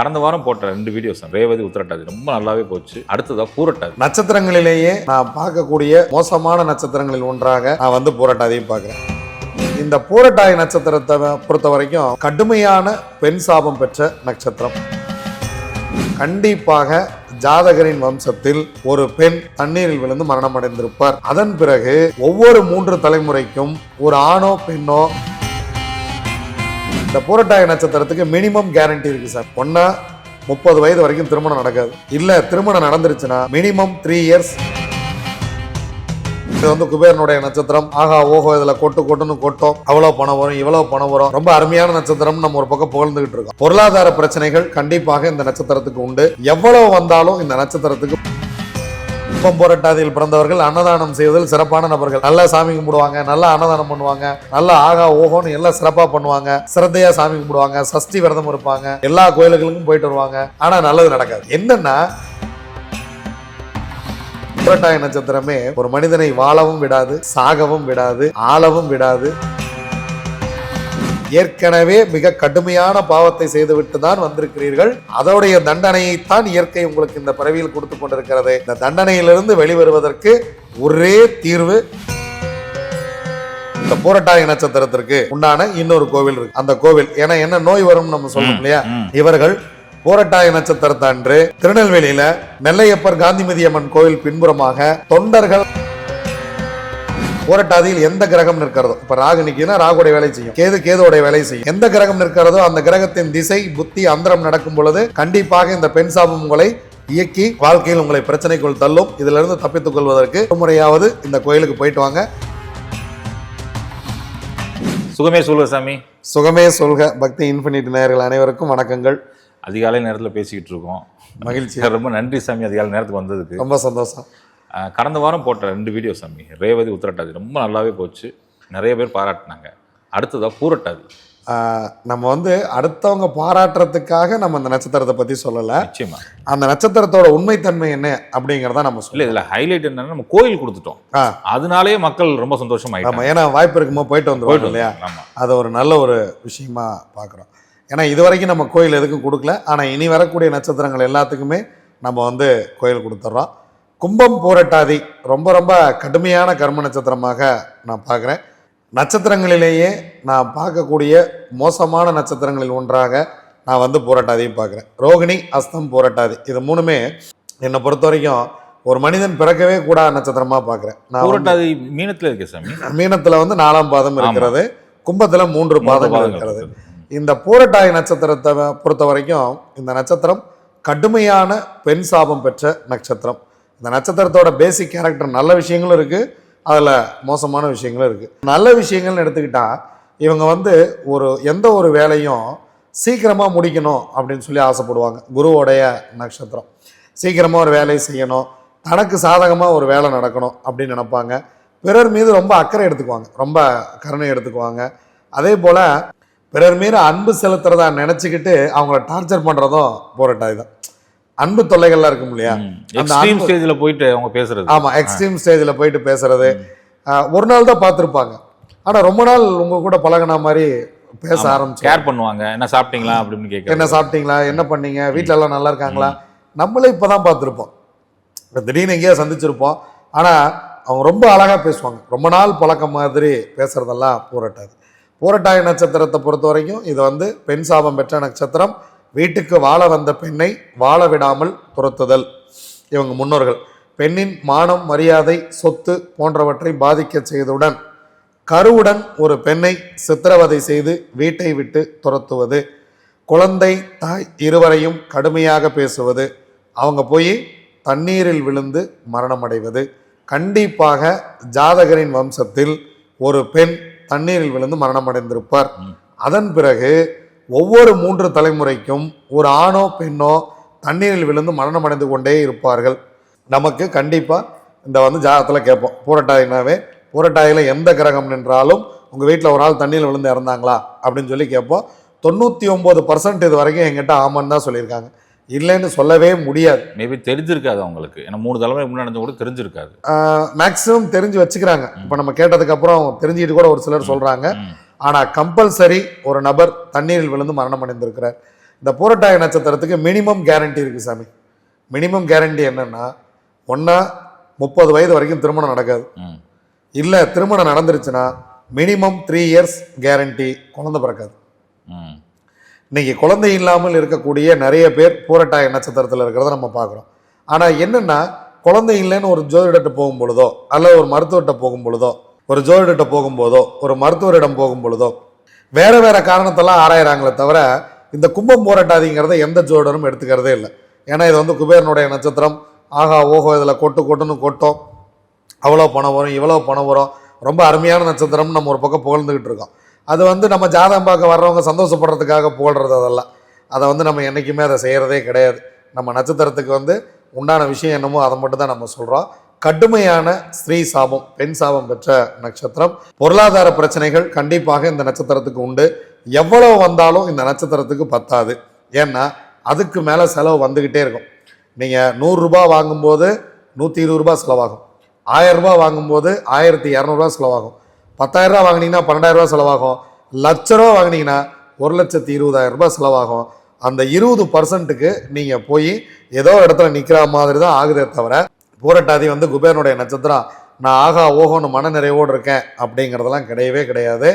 கடந்த வாரம் போட்ட ரெண்டு வீடியோஸ் ரேவதி உத்திரட்டாதி ரொம்ப நல்லாவே போச்சு. அடுத்ததா பூரட்டாதி. நட்சத்திரங்களிலேயே நான் பார்க்கக்கூடிய மோசமான நட்சத்திரங்களில் ஒன்றாக நான் வந்து பூரட்டாதையும் பார்க்குறேன். இந்த பூரட்டாதி நட்சத்திரத்தை பொறுத்த வரைக்கும் கடுமையான பெண் சாபம் பெற்ற நட்சத்திரம். கண்டிப்பாக ஜாதகரின் வம்சத்தில் ஒரு பெண் தண்ணீரில் விழுந்து மரணம் அடைந்திருப்பார் அதன் பிறகு ஒவ்வொரு மூன்று தலைமுறைக்கும் ஒரு ஆணோ பெண்ணோ இந்த பூரட்டாய நட்சத்திரத்துக்கு மினிமம் கேரண்டி இருக்கு சார். ஒன்னா முப்பது வயது வரைக்கும் திருமணம் நடக்காது. இல்ல திருமணம் நடந்துருச்சுன்னா மினிமம் த்ரீ இயர்ஸ் இது வந்து குபேரனுடைய நட்சத்திரம். ஆகா ஓஹோ இதுல கொட்டு கொட்டுன்னு கொட்டும். அவ்வளவு பணம் வரும் இவ்வளவு பணம் வரும். ரொம்ப அருமையான நட்சத்திரம் நம்ம ஒரு பக்கம் புகழ்ந்துகிட்டு இருக்கோம். பொருளாதார பிரச்சனைகள் கண்டிப்பாக இந்த நட்சத்திரத்துக்கு உண்டு. எவ்வளவு வந்தாலும் இந்த நட்சத்திரத்துக்கு கும்பம் போராட்டாதியில் பிறந்தவர்கள் அன்னதானம் செய்வதில் சிறப்பான நபர்கள். நல்லா சாமி கும்பிடுவாங்க நல்லா அன்னதானம் பண்ணுவாங்க நல்லா ஆகா ஓஹோன்னு எல்லாம் சிறப்பா பண்ணுவாங்க சிரத்தையா சாமி கும்பிடுவாங்க சஷ்டி விரதம் இருப்பாங்க எல்லா கோயிலுகளுக்கும் போயிட்டு வருவாங்க. ஆனா நல்லது நடக்காது. என்னன்னா புரட்டாய நட்சத்திரமே ஒரு மனிதனை வாழவும் விடாது சாகவும் விடாது ஆளவும் விடாது. ஏற்கனவே மிக கடுமையான பாவத்தை செய்துவிட்டு தான் வந்திருக்கிறீர்கள். அதோடைய தண்டனையைத்தான் இயற்கை உங்களுக்கு இந்த பிறவியில் கொடுத்து கொண்டிருக்கிறது. இந்த தண்டனையிலிருந்து வெளிவருவதற்கு ஒரே தீர்வு இந்த பூரட்டாய நட்சத்திரத்திற்கு. உண்டான இன்னொரு கோவில் இருக்கு. அந்த கோவில் ஏன்னா என்ன நோய் வரும் நம்ம சொல்லணும் இல்லையா. இவர்கள் பூரட்டாய நட்சத்திரத்தன்று திருநெல்வேலியில நெல்லையப்பர் காந்திமதி அம்மன் கோவில் பின்புறமாக தொண்டர்கள் பூரட்டாதியில் எந்த கிரகம் நிற்கிறதோ இப்ப ராகு நிக்குதுன்னா ராகுடைய வேலை செய்யும். கேது கேதுவோடைய வேலை செய்யும். எந்த கிரகம் நிற்கிறதோ அந்த கிரகத்தின் திசை புத்தி அந்தரம் நடக்கும் பொழுது கண்டிப்பாக இந்த பெண் சாபம் உங்களை இயக்கி வாழ்க்கையில் உங்களை பிரச்சனைக்குள் தள்ளும். இதுல இருந்து தப்பித்துக் கொள்வதற்கு முறையாவது இந்த கோயிலுக்கு போயிட்டு வாங்க. சுகமே சூலசாமி சுகமே சொல்க. பக்தி இன்ஃபினிட் நேயர்கள் அனைவருக்கும் வணக்கங்கள். அதிகாலை நேரத்தில் பேசிக்கிட்டு இருக்கோம். மகிழ்ச்சி. ரொம்ப நன்றி சாமி அதிகாலை நேரத்துக்கு வந்ததுக்கு. ரொம்ப சந்தோஷம். கடந்த வாரம் போட்ட ரெண்டு வீடியோ சாமி ரேவதி உத்திரட்டாதி ரொம்ப நல்லாவே போச்சு. நிறைய பேர் பாராட்டினாங்க. அடுத்ததா பூரட்டாதி. நம்ம வந்து அடுத்தவங்க பாராட்டுறதுக்காக நம்ம அந்த நட்சத்திரத்தை பத்தி சொல்லல. நிச்சயமா. அந்த நட்சத்திரத்தோட உண்மைத்தன்மை என்ன அப்படிங்கறத நம்ம சொல்லல இதுல ஹைலைட் என்னன்னா நம்ம கோயில் கொடுத்துட்டோம். அதனாலேயே மக்கள் ரொம்ப சந்தோஷம் ஆமா ஏன்னா வாய்ப்பு இருக்கும்போது போயிட்டு வந்துருவாங்க போயிட்டு இல்லையா? அது ஒரு நல்ல ஒரு விஷயமா பார்க்குறோம். ஏன்னா இது வரைக்கும் நம்ம கோயில் எதுக்கும் கொடுக்கல. ஆனால் இனி வரக்கூடிய நட்சத்திரங்கள் எல்லாத்துக்குமே நம்ம வந்து கோயில் கொடுத்துட்றோம் கும்பம் போரட்டாதி ரொம்ப ரொம்ப கடுமையான கர்ம நட்சத்திரமாக நான் பார்க்குறேன். நட்சத்திரங்களிலேயே நான் பார்க்கக்கூடிய மோசமான நட்சத்திரங்களில் ஒன்றாக நான் வந்து போராட்டாதியும் பார்க்குறேன். ரோகிணி அஸ்தம் போராட்டாதி. இது மூணுமே என்னை பொறுத்த வரைக்கும் ஒரு மனிதன் பிறக்கவே கூடாத நட்சத்திரமாக பார்க்குறேன். நான் பூரட்டாதி மீனத்துல இருக்கே சாமி. மீனத்துல வந்து நாலாம் பாதம் இருக்கிறது கும்பத்துல மூன்று பாதங்கள் இருக்கிறது. இந்த பூரட்டாய் நட்சத்திரத்தை பொறுத்த வரைக்கும் இந்த நட்சத்திரம் கடுமையான பெண் சாபம் பெற்ற நட்சத்திரம். இந்த நட்சத்திரத்தோட பேசிக் கேரக்டர் நல்ல விஷயங்களும் இருக்குது அதில் மோசமான விஷயங்களும் இருக்குது நல்ல விஷயங்கள்னு எடுத்துக்கிட்டால் இவங்க வந்து ஒரு எந்த ஒரு வேலையும் சீக்கிரமாக முடிக்கணும் அப்படின்னு சொல்லி ஆசைப்படுவாங்க. குருவோடைய நட்சத்திரம். சீக்கிரமாக ஒரு வேலையை செய்யணும். தனக்கு சாதகமாக ஒரு வேலை நடக்கணும் அப்படின்னு நினைப்பாங்க. பிறர் மீது ரொம்ப அக்கறை எடுத்துக்குவாங்க. ரொம்ப கருணை எடுத்துக்குவாங்க. அதே போல் பிறர் மீது அன்பு செலுத்துறதா நினச்சிக்கிட்டு அவங்கள டார்ச்சர் பண்ணுறதும் போராட்டாய் தான் அன்பு தொல்லைகள்லாம் இருக்கும் இல்லையா? எக்ஸ்ட்ரீம் ஸ்டேஜ்ல போயிட்டு அவங்க பேசுறது. ஆமா எக்ஸ்ட்ரீம் ஸ்டேஜ்ல போயிட்டு பேசுறது. ஒரு நாள் தான் பார்த்துருப்பாங்க. ஆனா ரொம்ப நாள் உங்க கூட பழகுன மாதிரி பேச ஆரம்பிச்சு கேர் பண்ணுவாங்க. என்ன சாப்பிட்டீங்களா? அப்படின்னு என்ன கேட்கறது சாப்பிட்டீங்களா? என்ன பண்ணீங்க? வீட்ல எல்லாம் நல்லா இருக்காங்களா? நம்மளே இப்பதான் பார்த்துருப்போம். திடீர்னு எங்கேயோ சந்திச்சிருப்போம். ஆனா அவங்க ரொம்ப அழகா பேசுவாங்க. ரொம்ப நாள் பழக்கம் மாதிரி பேசுறதெல்லாம் பூரட்டாது. பூரட்டாய நட்சத்திரத்தை பொறுத்த வரைக்கும் இது வந்து பெண் சாபம் பெற்ற நட்சத்திரம். வீட்டுக்கு வாழ வந்த பெண்ணை வாழ விடாமல் துரத்துதல். இவங்க முன்னோர்கள். பெண்ணின் மானம் மரியாதை சொத்து போன்றவற்றை பாதிக்க செய்தவுடன் கருவுடன் ஒரு பெண்ணை சித்திரவதை செய்து வீட்டை விட்டு துரத்துவது குழந்தை தாய் இருவரையும் கடுமையாக பேசுவது அவங்க போய் தண்ணீரில் விழுந்து மரணமடைவது. கண்டிப்பாக ஜாதகரின் வம்சத்தில் ஒரு பெண் தண்ணீரில் விழுந்து மரணமடைந்திருப்பார். அதன் பிறகு ஒவ்வொரு மூன்று தலைமுறைக்கும் ஒரு ஆணோ பெண்ணோ தண்ணீரில் விழுந்து மரணமடைந்து கொண்டே இருப்பார்கள். நமக்கு கண்டிப்பா இந்த வந்து ஜாதகத்துல கேட்போம். பூரட்டாயினாவே பூரட்டாயில எந்த கிரகம் நின்றாலும் உங்க வீட்டில் ஒரு ஆள் தண்ணியில் விழுந்து இறந்தாங்களா? அப்படின்னு சொல்லி கேட்போம். தொண்ணூத்தி ஒன்பது பர்சன்ட் இது வரைக்கும் எங்கிட்ட ஆமான்னு தான் சொல்லியிருக்காங்க. இல்லைன்னு சொல்லவே முடியாது. மேபி தெரிஞ்சிருக்காது அவங்களுக்கு. ஏன்னா மூணு தலைமுறை முன்னாடி கூட தெரிஞ்சிருக்காது. மேக்ஸிமம் தெரிஞ்சு வச்சுக்கிறாங்க. இப்போ நம்ம கேட்டதுக்கு அப்புறம் தெரிஞ்சுக்கிட்டு கூட ஒரு சிலர் சொல்றாங்க. ம். ஆனா கம்பல்சரி ஒரு நபர் தண்ணீரில் விழுந்து மரணம் அடைந்திருக்கிறார். இந்த பூரட்டாய நட்சத்திரத்துக்கு மினிமம் கேரண்டி இருக்கு சாமி. மினிமம் கேரண்டி என்னன்னா ஒன்றா முப்பது வயது வரைக்கும் திருமணம் நடக்காது. இல்லை திருமணம் நடந்துருச்சுன்னா மினிமம் த்ரீ இயர்ஸ் கேரண்டி குழந்தை பிறக்காது. இன்னைக்கு குழந்தை இல்லாமல் இருக்கக்கூடிய நிறைய பேர் பூரட்டாய நட்சத்திரத்தில் இருக்கிறத நம்ம பார்க்குறோம். ஆனால் என்னன்னா குழந்தை இல்லைன்னு ஒரு ஜோதிடர்கிட்ட போகும் பொழுதோ அல்ல ஒரு மருத்துவர்கிட்ட போகும் பொழுதோ ஒரு ஜோதிடர்கிட்ட போகும்போதோ ஒரு மருத்துவரிடம் போகும் பொழுதோ வேற வேற காரணத்தெல்லாம் ஆராயிறாங்களே தவிர இந்த கும்பம் போராட்டாதிங்கிறத எந்த ஜோதிடரும் எடுத்துக்கிறதே இல்லை. ஏன்னா இது வந்து குபேரனுடைய நட்சத்திரம். ஆகா ஓஹோ இதில் கொட்டு கொட்டுன்னு கொட்டும். அவ்வளோ பணம் வரும் இவ்வளோ பணம் வரும். ரொம்ப அருமையான நட்சத்திரம்னு நம்ம ஒரு பக்கம் புகழ்ந்துக்கிட்டு இருக்கோம். அது வந்து நம்ம ஜாதகம் பார்க்க வர்றவங்க சந்தோஷப்படுறதுக்காக புகழ்றது அதெல்லாம் அதை வந்து நம்ம என்றைக்குமே அதை செய்கிறதே கிடையாது. நம்ம நட்சத்திரத்துக்கு வந்து உண்டான விஷயம் என்னமோ அதை மட்டும் தான் நம்ம சொல்கிறோம் கடுமையான ஸ்திரீ சாபம் பெண் சாபம் பெற்ற நட்சத்திரம். பொருளாதார பிரச்சனைகள் கண்டிப்பாக இந்த நட்சத்திரத்துக்கு உண்டு. எவ்வளவு வந்தாலும் இந்த நட்சத்திரத்துக்கு பத்தாது. ஏன்னா அதுக்கு மேலே செலவு வந்துக்கிட்டே இருக்கும். நீங்கள் நூறுரூபா வாங்கும்போது நூற்றி இருபது ரூபாய் செலவாகும். ஆயிரம் ரூபாய் வாங்கும்போது ஆயிரத்தி இரநூறுவா செலவாகும். பத்தாயிரம் ரூபாய் வாங்கினீங்கன்னா பன்னெண்டாயிரம் ரூபாய் செலவாகும். லட்ச ரூபா வாங்கினீங்கன்னா ஒரு லட்சத்தி இருபதாயிரம் ரூபாய் செலவாகும். அந்த இருபது பர்சன்ட்டுக்கு நீங்கள் போய் ஏதோ இடத்துல நிற்கிற மாதிரி தான் ஆகுதே தவிர பூரட்டாதி வந்து குபேரனுடைய நட்சத்திரம் நான் ஆகா ஓஹோன்னு மனநிறைவோடு இருக்கேன் அப்படிங்கிறதெல்லாம் கிடையவே கிடையாது.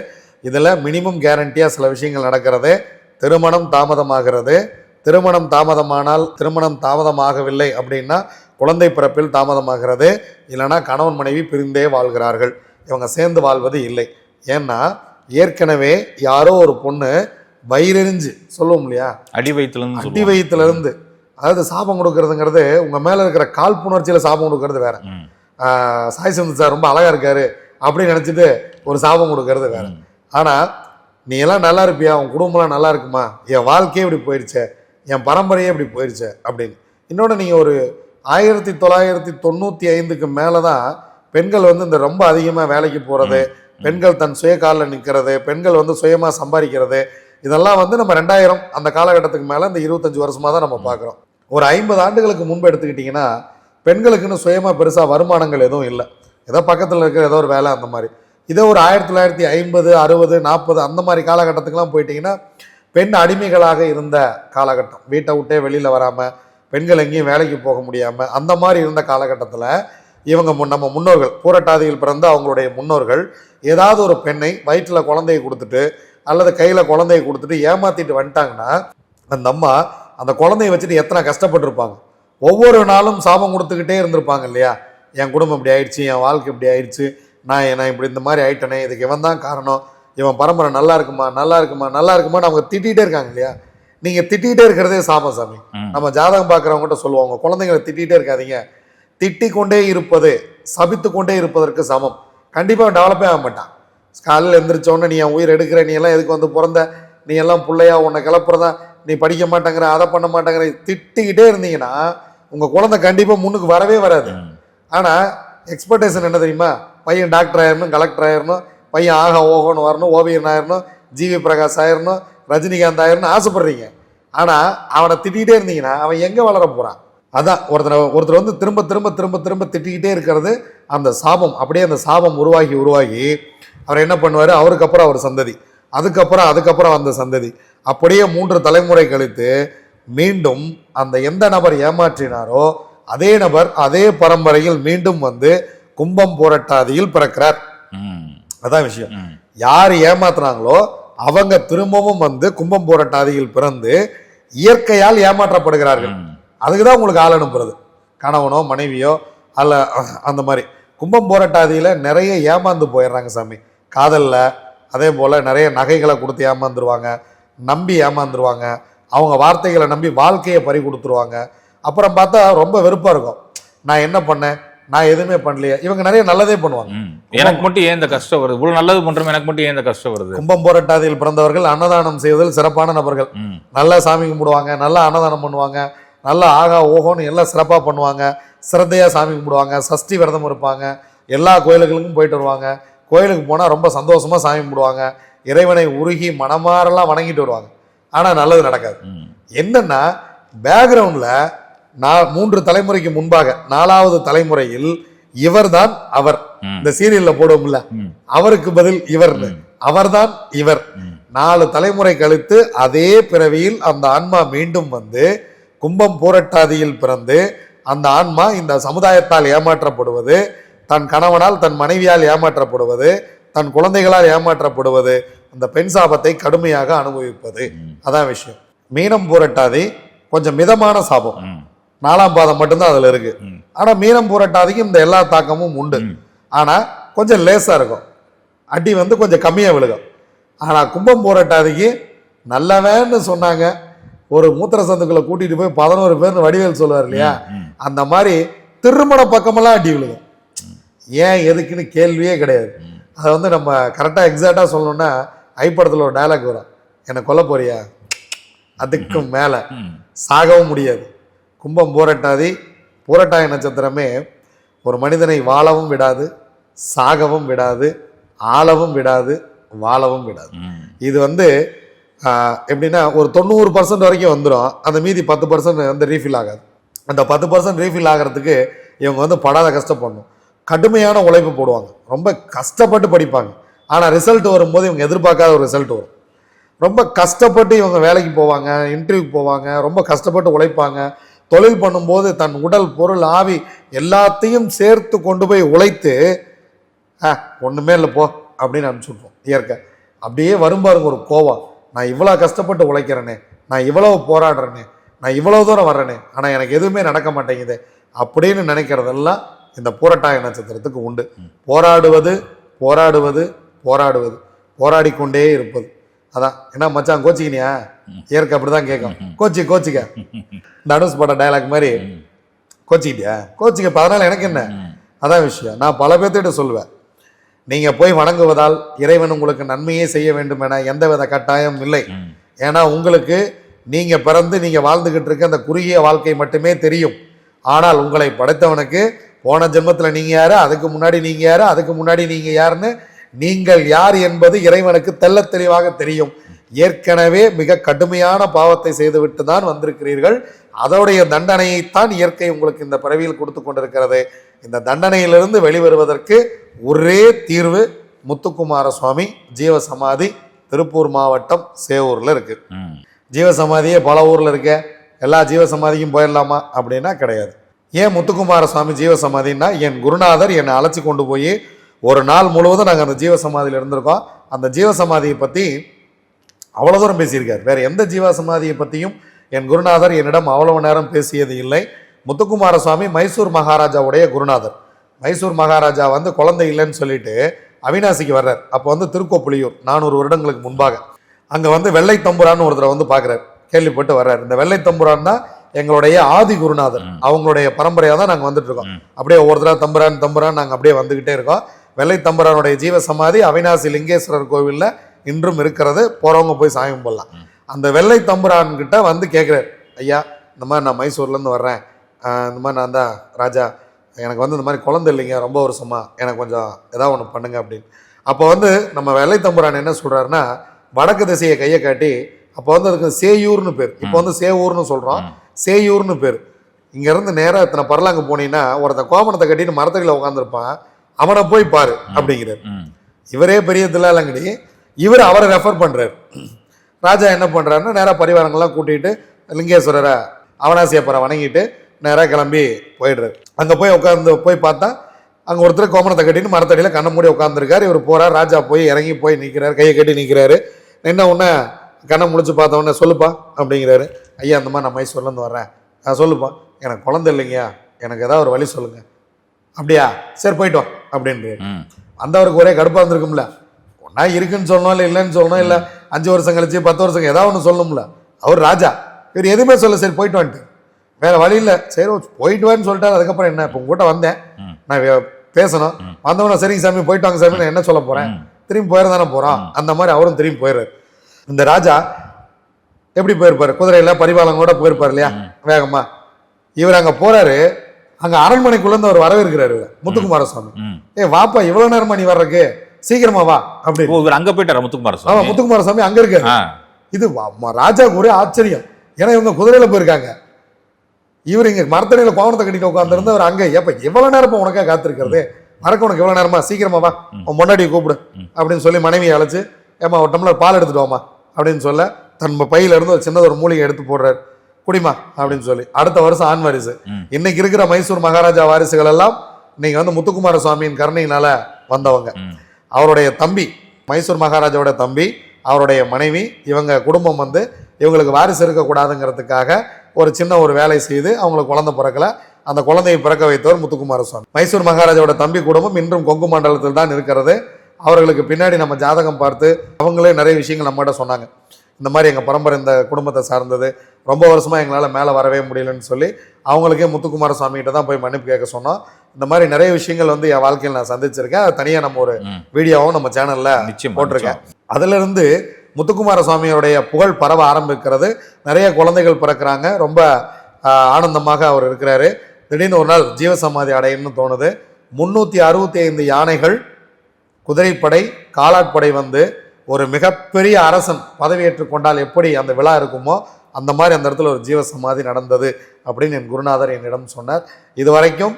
இதில் மினிமம் கேரண்டியாக சில விஷயங்கள் நடக்கிறது. திருமணம் தாமதமாகிறது. திருமணம் தாமதமானால் திருமணம் தாமதமாகவில்லை அப்படின்னா குழந்தை பிறப்பில் தாமதமாகிறது. இல்லைன்னா கணவன் மனைவி பிரிந்தே வாழ்கிறார்கள். இவங்க சேர்ந்து வாழ்வது இல்லை. ஏன்னா ஏற்கனவே யாரோ ஒரு பொண்ணு வயிறெறிஞ்சு சொல்லுவோம் இல்லையா? அடி வயிற்றுலேருந்து அடி சொல்லுவோம் வயிற்றுல இருந்து அதாவது சாபம் கொடுக்கறதுங்கிறது உங்க மேல இருக்கிற காழ்ப்புணர்ச்சியில சாபம் கொடுக்கறது வேற. சாய் சந்து சார் ரொம்ப அழகா இருக்காரு அப்படின்னு நினைச்சிட்டு ஒரு சாபம் கொடுக்கறது வேற. ம். ஆனா நீ எல்லாம் நல்லா இருப்பியா? உன் குடும்பம்லாம் நல்லா இருக்குமா? என் வாழ்க்கையே இப்படி போயிடுச்சே என் பரம்பரையே இப்படி போயிடுச்சே அப்படின்னு. இன்னொன்று நீங்கள் ஒரு ஆயிரத்தி தொள்ளாயிரத்தி தொண்ணூற்றி ஐந்துக்கு மேலே தான் பெண்கள் வந்து இந்த ரொம்ப அதிகமாக வேலைக்கு போகிறது பெண்கள் தன் சுய காலில் நிற்கிறது பெண்கள் வந்து சுயமாக சம்பாதிக்கிறது இதெல்லாம் வந்து நம்ம ரெண்டாயிரம் அந்த காலகட்டத்துக்கு மேலே இந்த இருபத்தஞ்சி வருஷமாக தான் நம்ம பார்க்குறோம். ஒரு ஐம்பது ஆண்டுகளுக்கு முன்பு எடுத்துக்கிட்டிங்கன்னா பெண்களுக்குன்னு சுயமாக பெருசாக வருமானங்கள் எதுவும் இல்லை. ஏதோ பக்கத்தில் இருக்கிற ஏதோ ஒரு வேலை அந்த மாதிரி. இதே ஒரு ஆயிரத்தி தொள்ளாயிரத்தி ஐம்பது அறுபது நாற்பது அந்த மாதிரி காலகட்டத்துக்குலாம் போயிட்டிங்கன்னா பெண் அடிமைகளாக இருந்த காலகட்டம். வீட்டை விட்டே வெளியில் வராமல் பெண்கள் எங்கேயும் வேலைக்கு போக முடியாமல் அந்த மாதிரி இருந்த காலகட்டத்தில் இவங்க முன் நம்ம முன்னோர்கள் பூரட்டாதியில் பிறந்த அவங்களுடைய முன்னோர்கள் ஏதாவது ஒரு பெண்ணை வயிற்றில் குழந்தையை கொடுத்துட்டு அல்லது கையில் குழந்தையை கொடுத்துட்டு ஏமாத்திட்டு வந்துட்டாங்கன்னா அந்த அம்மா அந்த குழந்தைய வச்சுட்டு எத்தனை கஷ்டப்பட்டிருப்பாங்க. ஒவ்வொரு நாளும் சாபம் கொடுத்துக்கிட்டே இருந்திருப்பாங்க இல்லையா? என் குடும்பம் இப்படி ஆயிடுச்சு என் வாழ்க்கை இப்படி ஆயிடுச்சு நான் நான் இப்படி இந்த மாதிரி ஆயிட்டனே இதுக்கு இவன் தான் காரணம் இவன் பரம்பரை நல்லா இருக்குமா நல்லா இருக்குமா நல்லா இருக்குமான்னு அவங்க திட்டிகிட்டே இருக்காங்க இல்லையா? நீங்கள் திட்டிகிட்டே இருக்கிறதே சாபம் சாமி. நம்ம ஜாதகம் பார்க்குறவங்ககிட்ட சொல்லுவாங்க குழந்தைங்களை திட்டிகிட்டே இருக்காதீங்க. திட்டிக் கொண்டே இருப்பது சபித்து கொண்டே இருப்பதற்கு சமம். கண்டிப்பாக டெவலப்பே ஆக மாட்டான். காலையில் எந்திரிச்ச உடனே நீ என் உயிர் எடுக்கிற நீ எல்லாம் எதுக்கு வந்து பிறந்த? நீ எல்லாம் பிள்ளையா உன்னை கிளப்புறதா நீ படிக்க மாட்டேங்கிற அதை பண்ண மாட்டேங்கிற திட்டிக்கிட்டே இருந்தீங்கன்னா உங்கள் குழந்தை கண்டிப்பாக முன்னுக்கு வரவே வராது. ஆனால் எக்ஸ்பெக்டேஷன் என்ன தெரியுமா? பையன் டாக்டர் ஆயிரணும் கலெக்டர் ஆயிரணும் பையன் ஆகா ஓகோன்னு வரணும் ஓவியன் ஆயிரணும் ஜிவி பிரகாஷ் ஆயிரணும் ரஜினிகாந்த் ஆயிரணும் ஆசைப்படுறீங்க. ஆனால் அவனை திட்டிகிட்டே இருந்தீங்கன்னா அவன் எங்கே வளர போகிறான் அதான் ஒருத்தர் ஒருத்தர் வந்து திரும்ப திரும்ப திரும்ப திரும்ப திட்டிக்கிட்டே இருக்கிறது அந்த சாபம். அப்படியே அந்த சாபம் உருவாகி உருவாகி அவர் என்ன பண்ணுவார்? அவருக்கு அப்புறம் அவர் சந்ததி. அதுக்கப்புறம் அதுக்கப்புறம் அந்த சந்ததி. அப்படியே மூன்று தலைமுறை கழித்து மீண்டும் அந்த எந்த நபர் ஏமாற்றினாரோ அதே நபர் அதே பரம்பரையில் மீண்டும் வந்து கும்பம் புரட்டாதியில் பிறக்கிறார். அதான் விஷயம். யார் ஏமாத்துனாங்களோ அவங்க திரும்பவும் வந்து கும்பம் புரட்டாதியில் பிறந்து இயற்கையால் ஏமாற்றப்படுகிறார்கள். அதுக்கு தான் உங்களுக்கு ஆள் அனுப்புறது. கணவனோ மனைவியோ அல்ல அந்த மாதிரி. கும்பம் போராட்டாதியில் நிறைய ஏமாந்து போயிடுறாங்க சாமி. காதலில் அதே போல் நிறைய நகைகளை கொடுத்து ஏமாந்துருவாங்க நம்பி ஏமாந்துருவாங்க அவங்க வார்த்தைகளை நம்பி வாழ்க்கையை பறி கொடுத்துருவாங்க. அப்புறம் பார்த்தா ரொம்ப வெறுப்பாக இருக்கும். நான் என்ன பண்ணேன்? நான் எதுவுமே பண்ணலையே. இவங்க நிறைய நல்லதே பண்ணுவாங்க. எனக்கு மட்டும் ஏன் இந்த கஷ்டம் வருது? இவ்வளவு நல்லது பண்றோம் எனக்கு மட்டும் ஏன் இந்த கஷ்டம் வருது? கும்பம் போராட்டாதியில் பிறந்தவர்கள் அன்னதானம் செய்வதில் சிறப்பான நபர்கள். நல்லா சாமி கும்பிடுவாங்க நல்லா அன்னதானம் பண்ணுவாங்க நல்லா ஆகா ஓஹோன்னு எல்லாம் சிறப்பாக பண்ணுவாங்க. சிரத்தையாக சாமி கும்பிடுவாங்க சஷ்டி விரதம் இருப்பாங்க எல்லா கோயிலுகளுக்கும் போயிட்டு வருவாங்க. கோயிலுக்கு போனால் ரொம்ப சந்தோஷமாக சாமி கும்பிடுவாங்க. இறைவனை உருகி மனமாரெல்லாம் வணங்கிட்டு வருவாங்க. ஆனால் நல்லது நடக்காது. என்னன்னா பேக்ரவுண்டில் நான் மூன்று தலைமுறைக்கு முன்பாக நாலாவது தலைமுறையில் இவர்தான் அவர். ம். இந்த சீரியல்ல போடுவோம்ல. அவருக்கு பதில் இவர்னு. ம். அவர்தான் இவர். நாலு தலைமுறை கழித்து அதே பிறவியில் அந்த ஆன்மா மீண்டும் வந்து கும்பம் பூரட்டாதியில் பிறந்து அந்த ஆன்மா இந்த சமுதாயத்தால் ஏமாற்றப்படுவது தன் கணவனால் தன் மனைவியால் ஏமாற்றப்படுவது தன் குழந்தைகளால் ஏமாற்றப்படுவது அந்த பெண் சாபத்தை கடுமையாக அனுபவிப்பது. அதான் விஷயம். மீனம் பூரட்டாதி கொஞ்சம் மிதமான சாபம். நாலாம் பாதம் மட்டும்தான் அதுல இருக்கு. ம். ஆனா மீனம் பூரட்டாதிக்கு இந்த எல்லா தாக்கமும் உண்டு. ஆனா கொஞ்சம் லேசா இருக்கும். அடி வந்து கொஞ்சம் கம்மியா விழுகும். ஆனா கும்பம் பூரட்டாதிக்கு நல்லவேன்னு சொன்னாங்க. ஒரு மூத்திர சந்துக்குள்ள கூட்டிட்டு போய் பதினோரு பேர்னு வடிவேல் சொல்லுவார் இல்லையா. அந்த மாதிரி திருமண பக்கமெல்லாம் அடி விழுகும். ஏன் எதுக்குன்னு கேள்வியே கிடையாது. அதை வந்து நம்ம கரெக்டாக எக்ஸாக்டாக சொல்லணும்னா ஐப்படத்தில் ஒரு டைலாக் வரும். என்னை கொல்ல போறியா? அதுக்கும் மேலே. சாகவும் முடியாது. கும்பம் பூரட்டாதி பூரட்டாய நட்சத்திரமே ஒரு மனிதனை வாழவும் விடாது சாகவும் விடாது ஆளவும் விடாது வாழவும் விடாது. இது வந்து எப்படின்னா ஒரு தொண்ணூறு பர்சன்ட் வரைக்கும் வந்துடும் அந்த மீதி பத்து பர்சன்ட் வந்து ரீஃபில் ஆகாது. அந்த பத்து பர்சன்ட் ரீஃபில் ஆகிறதுக்கு இவங்க வந்து படாத கஷ்டப்படணும். கடுமையான உழைப்பு போடுவாங்க. ரொம்ப கஷ்டப்பட்டு படிப்பாங்க. ஆனால் ரிசல்ட் வரும்போது இவங்க எதிர்பார்க்காத ஒரு ரிசல்ட் வரும். ரொம்ப கஷ்டப்பட்டு இவங்க வேலைக்கு போவாங்க இன்டர்வியூக்கு போவாங்க ரொம்ப கஷ்டப்பட்டு உழைப்பாங்க. தொழில் பண்ணும்போது தன் உடல் பொருள் ஆவி எல்லாத்தையும் சேர்த்து கொண்டு போய் உழைத்து ஆ ஒன்றுமே இல்லை போ அப்படின்னு அனுப்பிச்சு விட்ருவோம் இயற்கை. அப்படியே வரும் பாருங்க ஒரு கோவம் நான் இவ்வளோ கஷ்டப்பட்டு உழைக்கிறேனே நான் இவ்வளோ போராடுறேனே நான் இவ்வளோ தூரம் வர்றேனே ஆனால் எனக்கு எதுவுமே நடக்க மாட்டேங்குது அப்படின்னு நினைக்கிறதெல்லாம் இந்த பூரட்டாய நட்சத்திரத்துக்கு உண்டு. போராடுவது போராடுவது போராடுவது. போராடி கொண்டே இருப்பது. அதான். என்ன மச்சான் கோச்சிக்கினியா? இயற்கை அப்படிதான் கேட்கும். கோச்சி கோச்சிக்க. இந்த அனுஸ் பட டயலாக் மாதிரி கோச்சிக்கிட்டியா? கோச்சிக்க அதனால எனக்கு என்ன? அதான் விஷயம். நான் பல பேர்த்திட்ட சொல்லுவேன். நீங்க போய் வணங்குவதால் இறைவன் உங்களுக்கு நன்மையே செய்ய வேண்டும் என எந்தவித கட்டாயம் இல்லை. ஏன்னா உங்களுக்கு நீங்க பிறந்து நீங்க வாழ்ந்துகிட்டு இருக்க அந்த குறுகிய வாழ்க்கை மட்டுமே தெரியும். ஆனால் உங்களை படைத்தவனுக்கு போன ஜென்மத்துல நீங்க யாரு? அதுக்கு முன்னாடி நீங்க யாரு? அதுக்கு முன்னாடி நீங்க யாருன்னு நீங்கள் யார் என்பது இறைவனுக்கு தெள்ளத் தெளிவாக தெரியும். ஏற்கனவே மிக கடுமையான பாவத்தை செய்துவிட்டு தான் வந்திருக்கிறீர்கள். அதோடைய தண்டனையைத்தான் இயற்கை உங்களுக்கு இந்த பிறவியில் கொடுத்து கொண்டிருக்கிறது. இந்த தண்டனையிலிருந்து வெளிவருவதற்கு ஒரே தீர்வு முத்துக்குமார சுவாமி ஜீவசமாதி திருப்பூர் மாவட்டம் சேவூர்ல இருக்கு. ம். ஜீவசமாதியே பல ஊர்ல இருக்க. எல்லா ஜீவசமாதிக்கும் போயிடலாமா? அப்படின்னா கிடையாது. ஏன் முத்துக்குமார சுவாமி ஜீவசமாதின்னா என் குருநாதர் என்னை அழைச்சி கொண்டு போய் ஒரு நாள் முழுவதும் நாங்கள் அந்த ஜீவசமாதியில் இருந்திருக்கோம். அந்த ஜீவசமாதியை பற்றி அவ்வளோ தூரம் பேசியிருக்கார். வேற எந்த ஜீவசமாதியை பற்றியும் என் குருநாதர் என்னிடம் அவ்வளவு நேரம் பேசியது இல்லை. முத்துக்குமார சுவாமி மைசூர் மகாராஜாவுடைய குருநாதர். மைசூர் மகாராஜா வந்து குழந்தை இல்லைன்னு சொல்லிட்டு அவினாசிக்கு வர்றார். அப்போ வந்து திருக்கோப்புலியூர் நானூறு வருடங்களுக்கு முன்பாக. அங்கே வந்து வெள்ளை தம்புரான்னு ஒருத்தரை வந்து பார்க்குறாரு கேள்விப்பட்டு வர்றார். இந்த வெள்ளை தம்புரான் தான் எங்களுடைய ஆதி குருநாதர். அவங்களுடைய பரம்பரையாக தான் நாங்கள் வந்துட்டு இருக்கோம் அப்படியே ஒவ்வொருத்தரா தம்புரான் தம்புரான் நாங்கள் அப்படியே வந்துக்கிட்டே இருக்கோம். வெள்ளை தம்புரானுடைய ஜீவ சமாதி அவினாசி லிங்கேஸ்வரர் கோவிலில் இன்றும் இருக்கிறது. போகிறவங்க போய் சாமி கும்பிடலாம். அந்த வெள்ளை தம்புரான் கிட்ட வந்து கேட்குறாரு ஐயா இந்த மாதிரி நான் மைசூர்லேருந்து வர்றேன். ஆஹ் இந்த மாதிரி நான் தான் ராஜா எனக்கு வந்து இந்த மாதிரி குழந்தை இல்லைங்க ரொம்ப வருஷமா எனக்கு கொஞ்சம் ஏதாவது ஒன்று பண்ணுங்க அப்படின்னு. அப்போ வந்து நம்ம வெள்ளை தம்புரான் என்ன சொல்றாருன்னா வடக்கு திசையை கையை காட்டி அப்போ வந்து அதுக்கு சேயூர்னு பேர். இப்போ வந்து சேவூர்னு சொல்கிறோம் சேயூர்னு பேர். இங்கேருந்து நேராக இத்தனை பரலாங்க போனீங்கன்னா ஒருத்தன் கோமணத்தை கட்டிட்டு மரத்தடியில் உட்காந்துருப்பான் அவனை போய் பாரு அப்படிங்கிறார். இவரே பெரிய தில்லாலங்கடி. இவர் அவரை ரெஃபர் பண்றாரு. ராஜா என்ன பண்றாருன்னா நேராக பரிவாரங்கள்லாம் கூட்டிட்டு லிங்கேஸ்வரரை அவனாசியப்பரை வணங்கிட்டு நேராக கிளம்பி போயிடுறாரு. அங்கே போய் உட்காந்து போய் பார்த்தா அங்கே ஒருத்தர் கோமணத்தை கட்டிட்டு மரத்தடியில் கண்ணை மூடி உட்காந்துருக்காரு இவர் போறார் ராஜா போய் இறங்கி போய் நிற்கிறாரு கையை கட்டி நிற்கிறாரு நின்ன உடனே கண்ணை முழிச்சு பார்த்த உடனே சொல்லுப்பா அப்படிங்கிறாரு. ஐயா அந்த மாதிரி நான் மைசூர்லேருந்து வர்றேன். நான் சொல்லுப்பா. எனக்கு குழந்தை இல்லைங்கய்யா. எனக்கு ஏதாவது ஒரு வழி சொல்லுங்க. அப்படியா? சரி போயிட்டு வா அப்படின்றாரு. ம். வந்தவருக்கு ஒரே கடுப்பா இருந்திருக்கும்ல. ஒன்னா இருக்குன்னு சொல்லணும் இல்லை இல்லைன்னு சொல்லணும் இல்லை அஞ்சு வருஷம் கழிச்சு பத்து வருஷம் ஏதாவது ஒன்று சொல்லணும்ல. அவர் ராஜா. இவர் எதுவுமே சொல்ல சரி போயிட்டு வந்துட்டு வேற வழி இல்லை. சரி போயிட்டு வான்னு சொல்லிட்டாரு. அதுக்கப்புறம் என்ன? இப்போ உங்ககிட்ட வந்தேன். நான் பேசணும். வந்தவன சரிங்க சாமி போயிட்டு வாங்க சாமி நான் என்ன சொல்ல போறேன்? திரும்பி போயிட தானே போறோம் அந்த மாதிரி அவரும் திரும்பி போயிடுறாரு இந்த ராஜா எப்படி போயிருப்பாரு? குதிரையில பரிபாலங்களோட போயிருப்பாரு இல்லையா? வேகமா. இவர் அங்க போறாரு. அங்க அரண்மனைக்குள்ள இருந்து அவர் வரவேற்கிறாரு. முத்துக்குமார சுவாமி. ஏய் வாப்பா இவ்வளவு நேரமா நீ வர்றதுக்கு? சீக்கிரமா வா அப்படி இவர் அங்க போயிட்டாரா முத்துக்குமார ஆமா சுவாமி முத்துக்குமார சாமி அங்க இருக்காரு. ஆ. இது ராஜாவுக்கு ஒரே ஆச்சரியம். ஏன்னா இவங்க குதிரையில போயிருக்காங்க. இவர் இங்க மரத்தடியில கோவணத்தை கட்டிட்டு உட்காந்துருந்து அவர் அங்க ஏப்ப எவ்வளவு நேரம் உனக்கா காத்திருக்கிறது? மறக்க உனக்கு எவ்வளோ நேரமா? சீக்கிரமா வா. உன் முன்னாடி கூப்பிடு. அப்படின்னு சொல்லி மனைவியை அழைச்சு ஏமா ஒரு டம்ளர் பால் எடுத்துட்டு வாமா அப்படின்னு சொல்ல தன் பையில இருந்து ஒரு சின்னது ஒரு மூலிகை எடுத்து போடுறாரு. குடிமா அப்படின்னு சொல்லி. அடுத்த வருஷம் ஆண் வாரிசு. இன்னைக்கு இருக்கிற மைசூர் மகாராஜா வாரிசுகள் எல்லாம் நீங்க வந்து முத்துக்குமார சுவாமியின் கருணையினால வந்தவங்க. அவருடைய தம்பி மைசூர் மகாராஜாவோட தம்பி அவருடைய மனைவி இவங்க குடும்பம் வந்து இவங்களுக்கு வாரிசு இருக்கக்கூடாதுங்கிறதுக்காக ஒரு சின்ன ஒரு வேலை செய்து அவங்களுக்கு குழந்தை பிறக்கல. அந்த குழந்தையை பிறக்க வைத்தவர் முத்துக்குமார சுவாமி. மைசூர் மகாராஜாவோட தம்பி குடும்பம் இன்றும் கொங்கு மண்டலத்தில் தான் இருக்கிறது. அவர்களுக்கு பின்னாடி நம்ம ஜாதகம் பார்த்து அவங்களே நிறைய விஷயங்கள் நம்மகிட்ட சொன்னாங்க. இந்த மாதிரி எங்கள் பரம்பரை இந்த குடும்பத்தை சார்ந்தது ரொம்ப வருஷமாக எங்களால் மேலே வரவே முடியலன்னு சொல்லி அவங்களுக்கே முத்துக்குமார சுவாமிகிட்ட தான் போய் மன்னிப்பு கேட்க சொன்னோம். இந்த மாதிரி நிறைய விஷயங்கள் வந்து என் வாழ்க்கையில் நான் சந்திச்சிருக்கேன். அது தனியாக நம்ம ஒரு. வீடியோவும் நம்ம சேனலில் நிச்சயமா போட்டிருக்கேன். அதுல இருந்து முத்துக்குமார சுவாமியோடைய புகழ் பரவ ஆரம்பிக்கிறது. நிறைய குழந்தைகள் பிறக்கிறாங்க. ரொம்ப ஆனந்தமாக அவர் இருக்கிறாரு. திடீர்னு ஒரு நாள் ஜீவசமாதி அடையணும்னு தோணுது. முன்னூற்றி அறுபத்தி ஐந்து யானைகள் குதிரைப்படை காலாட்படை வந்து ஒரு மிகப்பெரிய அரசன் பதவியேற்றுக் கொண்டால் எப்படி அந்த விழா இருக்குமோ அந்த மாதிரி அந்த இடத்துல ஒரு ஜீவசமாதி நடந்தது அப்படின்னு என் குருநாதர் என்னிடம் சொன்னார். இது வரைக்கும்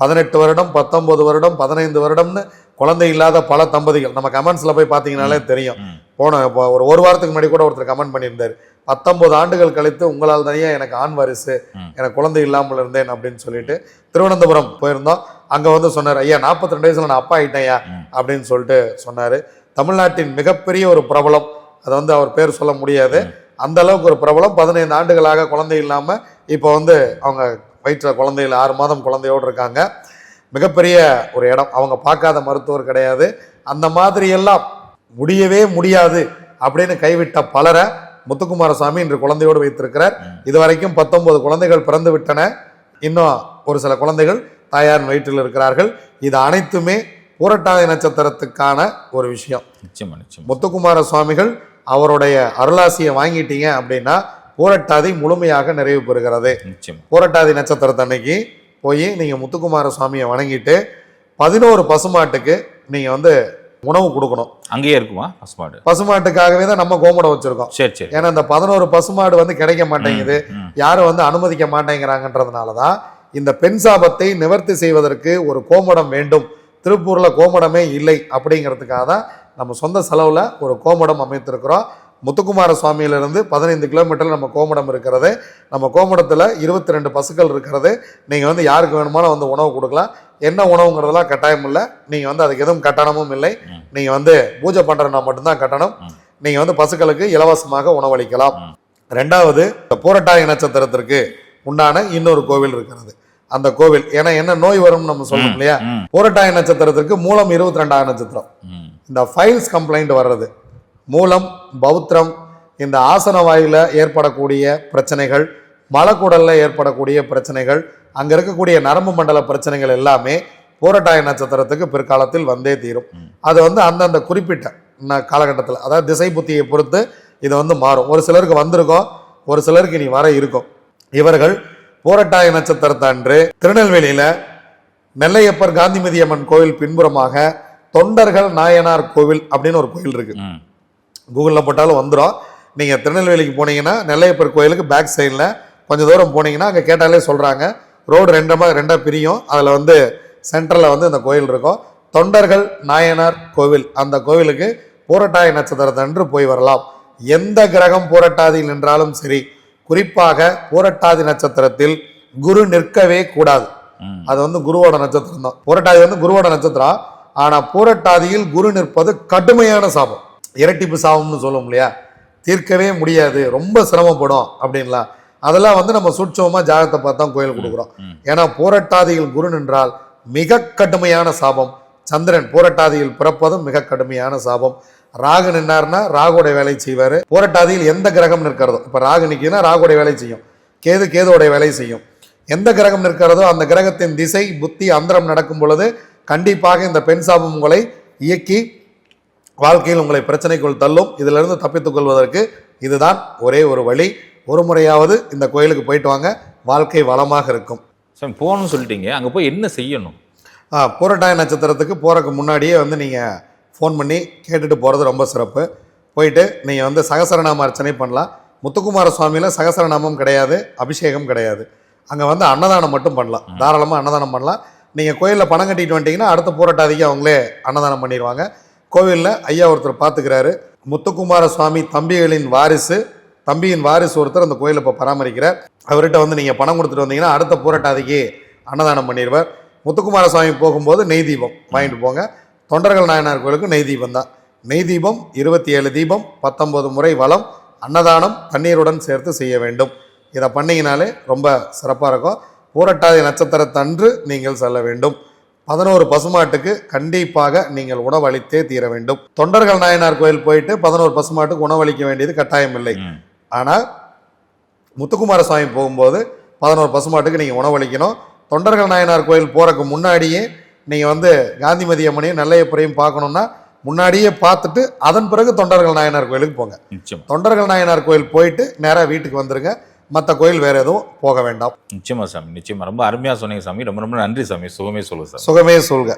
பதினெட்டு வருடம் பத்தொன்பது வருடம் பதினைந்து வருடம்னு குழந்தை இல்லாத பல தம்பதிகள். நம்ம கமெண்ட்ஸ்ல போய் பார்த்தீங்கனாலே தெரியும். போன ஒரு ஒரு வாரத்துக்கு முன்னாடி கூட ஒருத்தர் கமெண்ட் பண்ணியிருந்தார். பத்தொன்பது ஆண்டுகள் கழித்து உங்களால் தனியா எனக்கு ஆண் வாரிசு. எனக்கு குழந்தை இல்லாமல் இருந்தேன் அப்படின்னு சொல்லிட்டு திருவனந்தபுரம் போயிருந்தோம். அங்க வந்து சொன்னார் ஐயா நாற்பத்தி ரெண்டு வயசுல நான் அப்பா ஆயிட்டேன்யா ம். அப்படின்னு சொல்லிட்டு சொன்னாரு. தமிழ்நாட்டின் மிகப்பெரிய ஒரு பிரபலம் அதை வந்து அவர் பேர் சொல்ல முடியாது. அந்த அளவுக்கு ஒரு பிரபலம் பதினைந்து ஆண்டுகளாக குழந்தை இல்லாம இப்போ வந்து அவங்க வயிற்றுல குழந்தைகள் ஆறு மாதம் குழந்தையோடு இருக்காங்க. மிகப்பெரிய ஒரு இடம் அவங்க பார்க்காத மருத்துவர் கிடையாது. அந்த மாதிரி எல்லாம் முடியவே முடியாது அப்படின்னு கைவிட்ட பலரை முத்துக்குமார சுவாமி இன்று குழந்தையோடு வைத்திருக்கிறார். இதுவரைக்கும் பத்தொன்பது குழந்தைகள் பிறந்து விட்டன. இன்னும் ஒரு சில குழந்தைகள் தாயார் வயிற்றில் இருக்கிறார்கள். இது அனைத்துமே பூரட்டாதி நட்சத்திரத்துக்கான ஒரு விஷயம். நிச்சயமா நிச்சயமா. முத்துக்குமார சுவாமிகள் அவருடைய அருளாசியை வாங்கிட்டீங்க அப்படின்னா பூரட்டாதி முழுமையாக நிறைவு பெறுகிறது. நிச்சயமா. பூரட்டாதி நட்சத்திரத்தன்னைக்கு போய் நீங்கள் முத்துக்குமார சுவாமியை வணங்கிட்டு பதினோரு பசுமாட்டுக்கு நீங்கள் வந்து உணவு கொடுக்கணும். அங்கேயே இருக்குமா பசுமாடு? பசுமாட்டுக்காகவே தான் நம்ம கோமுடம் வச்சிருக்கோம். சரி சரி. ஏன்னா இந்த பதினோரு பசுமாடு வந்து கிடைக்க மாட்டேங்குது. யாரும் வந்து அனுமதிக்க மாட்டேங்கிறாங்கன்றதுனால தான் இந்த பெண் சாபத்தை நிவர்த்தி செய்வதற்கு ஒரு கோமடம் வேண்டும். திருப்பூர்ல கோமடமே இல்லை அப்படிங்கிறதுக்காக தான் நம்ம சொந்த செலவுல ஒரு கோமடம் அமைத்திருக்கிறோம். முத்துக்குமார சுவாமியிலிருந்து பதினைந்து கிலோமீட்டர்ல நம்ம கோமடம் இருக்கிறது. நம்ம கோமடத்துல இருபத்தி ரெண்டு பசுக்கள் இருக்கிறது. நீங்க வந்து யாருக்கு வேணுமானோ வந்து உணவு கொடுக்கலாம். என்ன உணவுங்கிறதெல்லாம் கட்டாயம் இல்லை. நீங்க வந்து அதுக்கு எதுவும் கட்டணமும் இல்லை. ம். நீங்க வந்து பூஜை பண்றதுனா மட்டும்தான் கட்டணம். ம். நீங்க வந்து பசுக்களுக்கு இலவசமாக உணவளிக்கலாம். ரெண்டாவது இந்த பூரட்டாதி நட்சத்திரத்திற்கு உண்டான இன்னொரு கோவில் இருக்கிறது. அந்த கோவில். ஏன்னா என்ன நோய் வரும்னு நம்ம சொல்லணும் இல்லையா? ம். பூரட்டாதி நட்சத்திரத்திற்கு மூலம் இருபத்தி ரெண்டாவது நட்சத்திரம். இந்த ஃபைல்ஸ் கம்ப்ளைண்ட் வர்றது. மூலம் பௌத்திரம் இந்த ஆசன வாயில ஏற்படக்கூடிய பிரச்சனைகள் மலக்குடல்ல ஏற்படக்கூடிய பிரச்சனைகள் அங்க இருக்கக்கூடிய நரம்பு மண்டல பிரச்சனைகள் எல்லாமே பூரட்டாய நட்சத்திரத்துக்கு பிற்காலத்தில் வந்தே தீரும். அது வந்து அந்தந்த குறிப்பிட்ட காலகட்டத்தில் அதாவது திசை புத்தியை பொறுத்து இது வந்து மாறும். ஒரு சிலருக்கு வந்திருக்கும் ஒரு சிலருக்கு இனி வர இருக்கும். இவர்கள் பூரட்டாய நட்சத்திரத்தன்று திருநெல்வேலியில நெல்லையப்பர் காந்திமதி அம்மன் கோவில் பின்புறமாக தொண்டர்கள் நாயனார் கோவில் அப்படின்னு ஒரு கோவில் இருக்கு. கூகுளில் போட்டாலும் வந்துடும் நீங்கள் திருநெல்வேலிக்கு போனீங்கன்னா நெல்லையப்பர் கோயிலுக்கு பேக் சைடில் கொஞ்சம் தூரம் போனீங்கன்னா அங்கே கேட்டாலே சொல்கிறாங்க ரோடு ரெண்டமாக ரெண்டாக பிரியும். அதில் வந்து சென்டரில் வந்து இந்த கோயில் இருக்கும். தொண்டர்கள் நாயனார் கோவில். அந்த கோவிலுக்கு பூரட்டாதி நட்சத்திரத்தன்று போய் வரலாம். எந்த கிரகம் பூரட்டாதியில் நின்றாலும் சரி குறிப்பாக பூரட்டாதி நட்சத்திரத்தில் குரு நிற்கவே கூடாது. அது வந்து குருவோட நட்சத்திரம் தான். பூரட்டாதி வந்து குருவோட நட்சத்திரம். ஆனா பூரட்டாதியில் குரு நிற்பது கடுமையான சாபம். இரட்டிப்பு சாபம்னு சொல்லுவோம் இல்லையா? தீர்க்கவே முடியாது. ரொம்ப சிரமப்படும் அப்படின்லாம். அதெல்லாம் வந்து நம்ம சூட்சமா ஜாதகத்தை பார்த்து கோயில் கொடுக்குறோம். ஏன்னா பூரட்டாதியில் குரு நின்றால் மிக கடுமையான சாபம். சந்திரன் பூரட்டாதியில் பிறப்பதும் மிக கடுமையான சாபம். ராகு நின்னார்னா ராகுடைய வேலை செய்வார். பூரட்டாதியில் எந்த கிரகம் நிற்கிறதோ இப்போ ராகு நிற்கிதுன்னா ராகுடைய வேலை செய்யும். கேது கேதுவோடைய வேலை செய்யும். எந்த கிரகம் நிற்கிறதோ அந்த கிரகத்தின் திசை புத்தி அந்தரம் நடக்கும் பொழுது கண்டிப்பாக இந்த பெண் சாபம் உங்களை இயக்கி வாழ்க்கையில் உங்களை பிரச்சனைக்குள் தள்ளும். இதிலிருந்து தப்பித்துக் கொள்வதற்கு இதுதான் ஒரே ஒரு வழி. ஒரு முறையாவது இந்த கோயிலுக்கு போயிட்டு வாங்க. வாழ்க்கை வளமாக இருக்கும். சாமி போகணும்னு சொல்லிட்டீங்க. அங்கே போய் என்ன செய்யணும்? பூரட்டாய நட்சத்திரத்துக்கு போகிறக்கு முன்னாடியே வந்து நீங்கள் ஃபோன் பண்ணி கேட்டுட்டு போகிறது ரொம்ப சிறப்பு. போயிட்டு நீங்கள் வந்து சகசரநாம அர்ச்சனை பண்ணலாம். முத்துக்குமார சுவாமியில் சகசரநாமம் கிடையாது அபிஷேகம் கிடையாது. அங்கே வந்து அன்னதானம் மட்டும் பண்ணலாம். தாராளமாக அன்னதானம் பண்ணலாம். நீங்கள் கோயிலில் பணம் கட்டிட்டு வந்துட்டீங்கன்னா அடுத்த பூரட்டாதிக்கு அவங்களே அன்னதானம் பண்ணிடுவாங்க. கோவிலில் ஐயா ஒருத்தர் பார்த்துக்கிறாரு முத்துக்குமார சுவாமி தம்பிகளின் வாரிசு தம்பியின் வாரிசு ஒருத்தர் அந்த கோயிலை இப்போ பராமரிக்கிறார். அவர்கிட்ட வந்து நீங்கள் பணம் கொடுத்துட்டு வந்தீங்கன்னா அடுத்த பூரட்டாதிக்கு அன்னதானம் பண்ணிடுவார். முத்துக்குமார சுவாமி போகும்போது நெய் தீபம் வாங்கிட்டு போங்க. தொண்டர்கள் நாயனார் கோயிலுக்கு நெய் தீபம் தான். நெய் தீபம் இருபத்தி ஏழு தீபம் பத்தொன்பது முறை வளம் அன்னதானம் தண்ணீருடன் சேர்த்து செய்ய வேண்டும். இதை பண்ணீங்கனாலே ரொம்ப சிறப்பாக இருக்கும். பூரட்டாதி நட்சத்திரத்தன்று நீங்கள் செல்ல வேண்டும். பதினோரு பசுமாட்டுக்கு கண்டிப்பாக நீங்கள் உணவளித்தே தீர வேண்டும். தொண்டர்கள் நாயனார் கோயில் போயிட்டு பதினோரு பசுமாட்டுக்கு உணவளிக்க வேண்டியது கட்டாயம் இல்லை. ஆனால் முத்துக்குமார சுவாமி போகும்போது பதினோரு பசுமாட்டுக்கு நீங்கள் உணவளிக்கணும். தொண்டர்கள் நாயனார் கோயில் போகிறக்கு முன்னாடியே நீங்கள் வந்து காந்திமதி அம்மனையும் நல்லையப்பரையும் பார்க்கணுன்னா முன்னாடியே பார்த்துட்டு அதன் பிறகு தொண்டர்கள் நாயனார் கோயிலுக்கு போங்க. நிச்சயமா. தொண்டர்கள் நாயனார் கோயில் போயிட்டு நேராக வீட்டுக்கு வந்துருங்க. மற்ற கோயில் வேற எதுவும் போக வேண்டாம். நிச்சயமா சாமி நிச்சயமா. ரொம்ப அருமையா சொன்னீங்க சாமி. ரொம்ப ரொம்ப நன்றி சாமி. சுகமே சொல்லுங்க சாமி. சுகமே சொல்க